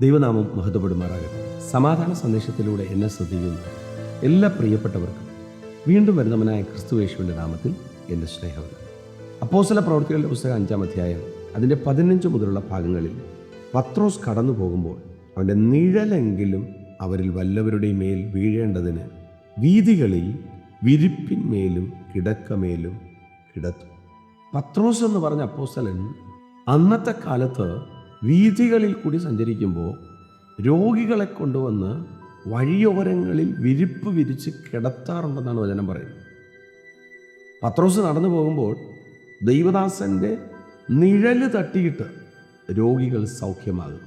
ദൈവനാമം മഹത്വപ്പെടുമാറാകട്ടെ. സമാധാന സന്ദേശത്തിലൂടെ എന്നെ ശ്രദ്ധിക്കുന്ന എല്ലാ പ്രിയപ്പെട്ടവർക്കും വീണ്ടും വരുന്നവനായ ക്രിസ്തു യേശുവിന്റെ നാമത്തിൽ എന്റെ സ്നേഹം അപ്പോസല പ്രവർത്തികളുടെ പുസ്തകം അഞ്ചാം അധ്യായം അതിന്റെ പതിനഞ്ച് മുതലുള്ള ഭാഗങ്ങളിൽ പത്രോസ് കടന്നു പോകുമ്പോൾ അവന്റെ നിഴലെങ്കിലും അവരിൽ വല്ലവരുടെ മേൽ വീഴേണ്ടതിന് വീതികളിൽ വിരിപ്പിന്മേലും കിടക്കമേലും കിടത്തു. പത്രോസ് എന്ന് പറഞ്ഞ അപ്പോസ്തലൻ അന്നത്തെ കാലത്ത് വീഥികളിൽ കൂടി സഞ്ചരിക്കുമ്പോൾ രോഗികളെ കൊണ്ടുവന്ന് വഴിയോരങ്ങളിൽ വിരിപ്പ് വിരിച്ച് കിടത്താറുണ്ടെന്നാണ് വചനം പറയുന്നത്. പത്രോസ് നടന്നു പോകുമ്പോൾ ദൈവദാസന്റെ നിഴൽ തട്ടിയിട്ട് രോഗികൾ സൗഖ്യമാകും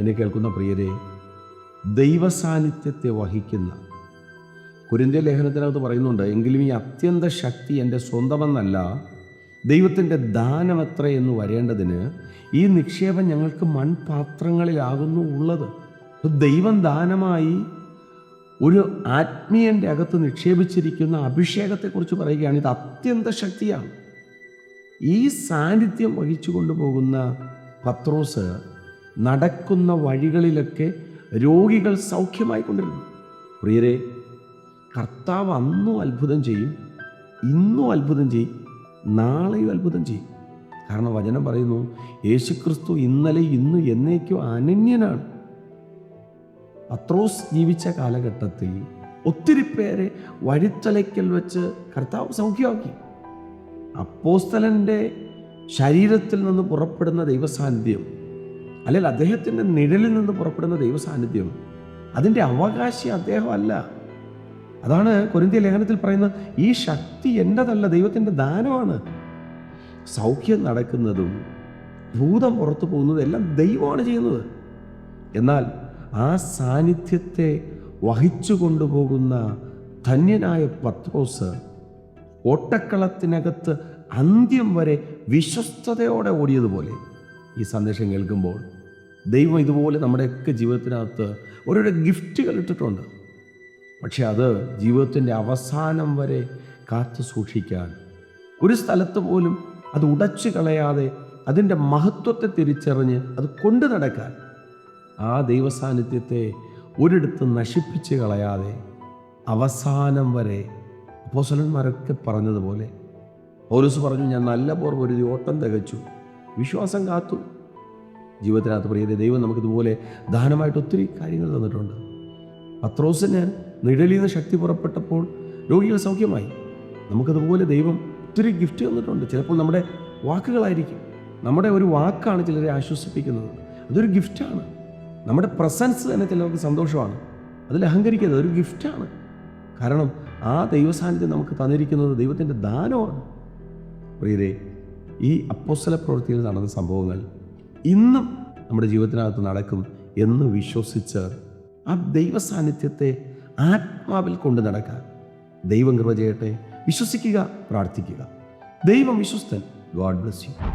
എന്നെ കേൾക്കുന്ന പ്രിയരെ ദൈവസാന്നിധ്യത്തെ വഹിക്കുന്ന കുരിന്തിയ ലേഖനത്തിനകത്ത് പറയുന്നുണ്ട് എങ്കിലും ഈ അത്യന്ത ശക്തി എന്റെ സ്വന്തമെന്നല്ല ദൈവത്തിന്റെ ദാനം എത്ര എന്ന് വരേണ്ടതിന് ഈ നിക്ഷേപം ഞങ്ങൾക്ക് മൺപാത്രങ്ങളിലാകുന്നു ഉള്ളത്. ദൈവം ദാനമായി ഒരു ആത്മീയന്റെ അകത്ത് നിക്ഷേപിച്ചിരിക്കുന്ന അഭിഷേകത്തെക്കുറിച്ച് പറയുകയാണ്. ഇത് അത്യന്ത ശക്തിയാണ്. ഈ സാന്നിധ്യം വഹിച്ചു കൊണ്ടുപോകുന്ന പത്രോസ് നടക്കുന്ന വഴികളിലൊക്കെ രോഗികൾ സൗഖ്യമായി കൊണ്ടിരുന്നു. പ്രിയരെ കർത്താവ് അന്നും അത്ഭുതം ചെയ്യും ഇന്നും അത്ഭുതം ചെയ്യും. നാളെയും അത്ഭുതം ചെയ്യും. കാരണം വചനം പറയുന്നു യേശുക്രിസ്തു ഇന്നലെ ഇന്ന് എന്നേക്കും അനന്യനാണ്. പത്രോസ് ജീവിച്ച കാലഘട്ടത്തിൽ ഒത്തിരി പേരെ വഴിത്തലയ്ക്കൽ വെച്ച് കർത്താവ് സൗഖ്യമാക്കി. അപ്പോസ്തലന്റെ ശരീരത്തിൽ നിന്ന് പുറപ്പെടുന്ന ദൈവസാന്നിധ്യം അല്ലെങ്കിൽ അദ്ദേഹത്തിന്റെ നിഴലിൽ നിന്ന് പുറപ്പെടുന്ന ദൈവസാന്നിധ്യം അതിന്റെ അവകാശി അദ്ദേഹമല്ല. അതാണ് കൊരിന്തിയ ലേഖനത്തിൽ പറയുന്ന ഈ ശക്തി എന്റെതല്ല ദൈവത്തിന്റെ ദാനമാണ്. സൗഖ്യം നടക്കുന്നതും ഭൂതം പുറത്തു പോകുന്നതും എല്ലാം ദൈവമാണ് ചെയ്യുന്നത്. എന്നാൽ ആ സാന്നിധ്യത്തെ വഹിച്ചു കൊണ്ടുപോകുന്ന ധന്യനായ പത്രോസ് ഓട്ടക്കളത്തിനകത്ത് അന്ത്യം വരെ വിശ്വസ്തയോടെ ഓടിയതുപോലെ ഈ സന്ദേശം കേൾക്കുമ്പോൾ ദൈവം ഇതുപോലെ നമ്മുടെയൊക്കെ ജീവിതത്തിനകത്ത് ഓരോരോ ഗിഫ്റ്റുകൾ ഇട്ടിട്ടുണ്ട്. പക്ഷെ അത് ജീവിതത്തിന്റെ അവസാനം വരെ കാത്തു സൂക്ഷിക്കാൻ. ഒരു സ്ഥലത്ത് പോലും അത് ഉടച്ചു കളയാതെ അതിന്റെ മഹത്വത്തെ തിരിച്ചറിഞ്ഞ് അത് കൊണ്ടു നടക്കാൻ. ആ ദൈവസാന്നിധ്യത്തെ ഒരിടത്ത് നശിപ്പിച്ച് കളയാതെ അവസാനം വരെ അപ്പോസലന്മാരൊക്കെ പറഞ്ഞതുപോലെ പൗലോസ് പറഞ്ഞു ഞാൻ നല്ല പോർ ഒരു ഓട്ടം തികച്ചു. വിശ്വാസം കാത്തു. ജീവിതത്തിനകത്ത് പ്രിയരെ ദൈവം നമുക്കിതുപോലെ ദാനമായിട്ട് ഒത്തിരി കാര്യങ്ങൾ തന്നിട്ടുണ്ട്. പത്രോസിന് നിഴലിൽ നിന്ന് ശക്തി പുറപ്പെട്ടപ്പോൾ രോഗികൾ സൗഖ്യമായി. നമുക്കതുപോലെ ദൈവം ഒത്തിരി ഗിഫ്റ്റ് തന്നിട്ടുണ്ട്. ചിലപ്പോൾ നമ്മുടെ വാക്കുകളായിരിക്കും. നമ്മുടെ ഒരു വാക്കാണ് ചിലരെ ആശ്വസിപ്പിക്കുന്നത്. അതൊരു ഗിഫ്റ്റാണ് നമ്മുടെ പ്രസൻസ് തന്നെ ചിലർക്ക് സന്തോഷമാണ്. അതിൽ അഹങ്കരിക്കരുത്. ഒരു ഗിഫ്റ്റാണ് കാരണം ആ ദൈവസാന്നിധ്യം നമുക്ക് തന്നിരിക്കുന്നത് ദൈവത്തിന്റെ ദാനമാണ്. പ്രിയരെ ഈ അപ്പോസ്തല പ്രവൃത്തിയിൽ നടന്ന സംഭവങ്ങൾ ഇന്നും നമ്മുടെ ജീവിതത്തിനകത്ത് നടക്കും എന്ന് വിശ്വസിച്ച് ആ ദൈവ സാന്നിധ്യത്തെ ആത്മാവിൽ കൊണ്ട് നടക്കാൻ ദൈവം കൃപ ചെയ്യട്ടെ. വിശ്വസിക്കുക പ്രാർത്ഥിക്കുക. ദൈവം വിശ്വസ്തൻ. God bless you.